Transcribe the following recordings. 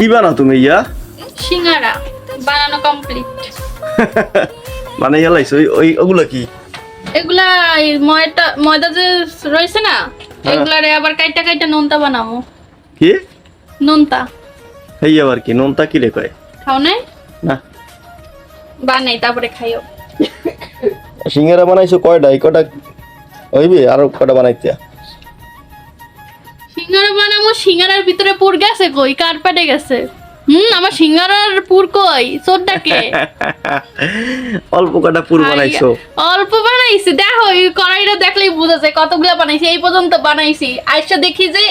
কি বানাও তুমি ইয়া? সিঙ্গারা বানানো কমপ্লিট মানে ইয়া লাইছো ওই ওগুলা কি? এগুলা ময়দা ময়দা যে রয়েছে না হ্যাঁ। এগুলারে আবার কাইটা কাইটা নোনতা বানাবো। কি? নোনতা। এই আবার কি নোনতা কি রে কয়? খাও নাই? না। বানাই তারপরে খাইও। সিঙ্গারা বানাইছো কয়টা এই কটা হইবে? আরও কটা বানাইতে? সিঙ্গারা বানাবো সিঙ্গারার ভিতরে পুর গেছে কই? কার্পেটে গেছে। হুম আমার সিঙ্গারার পুর কই? সোডাকে অল্প কটা পুর বানাইছো। অল্প বানাইছি। দেখো এই কড়াইটা দেখলেই বোঝা যায় কতগুলো বানাইছি। এই পর্যন্ত বানাইছি। আইসা দেখি যে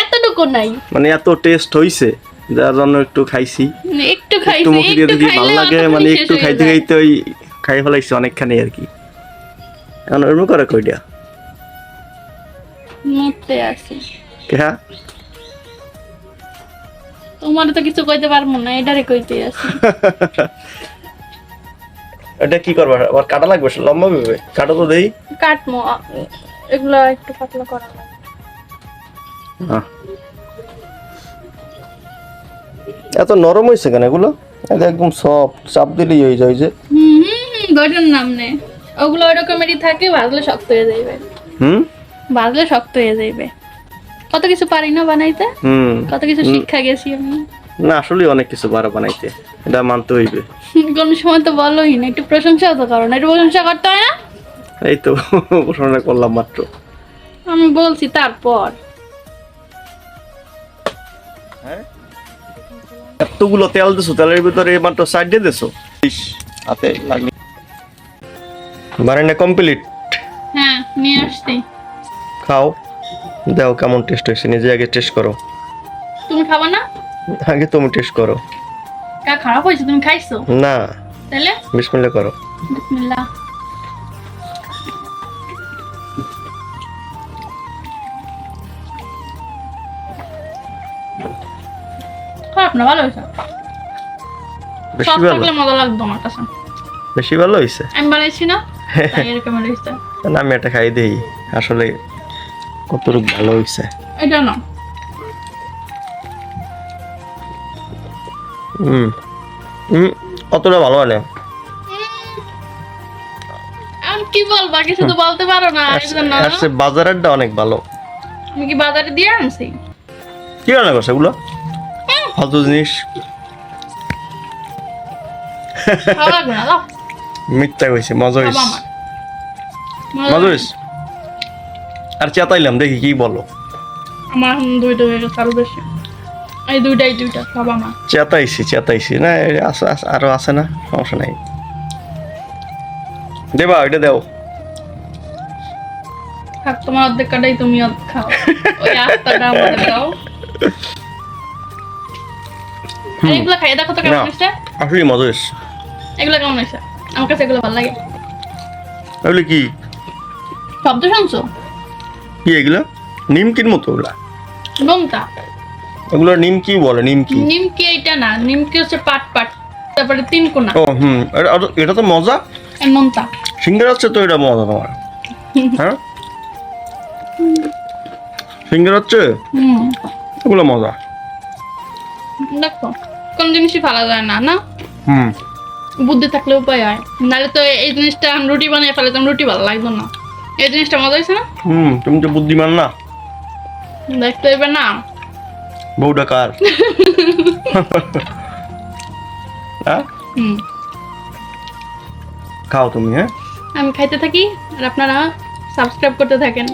এতটুকু নাই। মানে এত টেস্ট হইছে যার জন্য একটু খাইছি। একটু একটু খাইছি মুখে দিয়ে একটু ভালো লাগে মানে একটু খাইতে খাইতে ওই খাই ফেলাইছি অনেকখানি আর কি। এখন ওরকম করে কইটা মরতে আসি হ্যাঁ তোমার তো কিছু কইতে পারব না এটারে কইতে আসি এটা কি করবা? আবার কাটা লাগবে লম্বা ভেবে কাটা তো দেই। কাটমো এগুলো একটু পাতলা করা। এত নরম হয়েছে কেন এগুলো? এটা একদম সফট চাপ দিলেই হয়ে যায় যে। হুম গঠন নাম নে। ওগুলো ওই রকমেরই থাকে ভাজলে শক্ত হয়ে যাইবে। হুম? ভাজলে শক্ত হয়ে যাইবে। কত কিছু পারি না বানাইতে? কত কিছু শিক্ষা গেছি আমি। না আসলে অনেক কিছু বারা বানাইতে। এটা মানতে হইবে। কোন সময় তো বলোই না একটু প্রশংসা তো করো না একটু প্রশংসা করতে হয় না? এই তো প্রশ্নটা করলাম মাত্র। আমি বলছি তারপর। এতগুলো তেল দিছো তেলের ভিতরে মাত্র সাইড দিয়ে দিছো? হাতে লাগলি। বানানো কমপ্লিট হ্যাঁ নিয়ে আসছি। খাও। দাও কেমন টেস্ট হয়েছে নিজে আগে টেস্ট করো। তুমি খাবা না? আগে তুমি টেস্ট করো। কা খারাপ হয়েছে তুমি খাইছো? না। তাহলে? বিসমিল্লাহ করো। বিসমিল্লাহ। খারাপ না ভালো হয়েছে। বেশি ভালো। মজা লাগতো আমার কাছে। বেশি ভালো হয়েছে? আমি বানাইছি না? এরকম হয়েছে। না আমি এটা খাই দেই। আসলে কতটুকু ভালো হয়েছে? এটা না। হুম। হুম অতটা ভালো হয় না কি বলবা কিছু তো বলতে পারো না সে বাজারেরটা অনেক ভালো। আমি কি বাজারে দিয়ে আনছি? কি রান্না করছে এগুলো? ফালতু জিনিস। মিথ্যা কইছে মজা আমার। মজা হয়েছে আর চেতাইলাম দেখি কি বলো। আমার এখন দুইটা হয়ে গেছে আরও বেশি। এই দুইটাই দুইটা সব আমার। চেতাইছি চেতাইছি। না আছে আরও আছে না? সমস্যা নাই। দেবা ওইটা দাও। থাক তোমার অর্ধেক কাটাই তুমি অর্ধেক খাও। ওই আস্তাটা আমাদের দাও। এগুলো খাই দেখো তো কেমন। হয়েছে। আসলে মজা হয়েছে। এগুলো কেমন হয়েছে? আমার কাছে এগুলো ভালো লাগে। ওগুলো কি? শব্দ শুনছো? কি এগুলো? নিমকির মতো ওগুলা? নিমকি বলে নিমকি। নিমকি এইটা না নিমকি হচ্ছে পাট পাট তারপরে তিন কোনা। ও হুম এটা- এটা- এটা তো মজা? সিঙ্গার হচ্ছে তো এটা মজা তোমার। হ্যাঁ? সিঙ্গার হচ্ছে হুম। ওগুলো মজা। দেখো কোন জিনিসই ভালো যায় না না? হুম। বুদ্ধি থাকলে উপায় হয়। নাহলে তো এই জিনিসটা আমি রুটি বানিয়ে ফেলে তো রুটি ভালো লাগবে না। এই জিনিসটা মজা হয়েছে না? হুম তুমি তো বুদ্ধিমান না। দেখতে হবে না। বউটা ডাকার হ্যাঁ? হুম। খাও তুমি হ্যাঁ? আমি খাইতে থাকি আর আপনারা সাবস্ক্রাইব করতে থাকেন।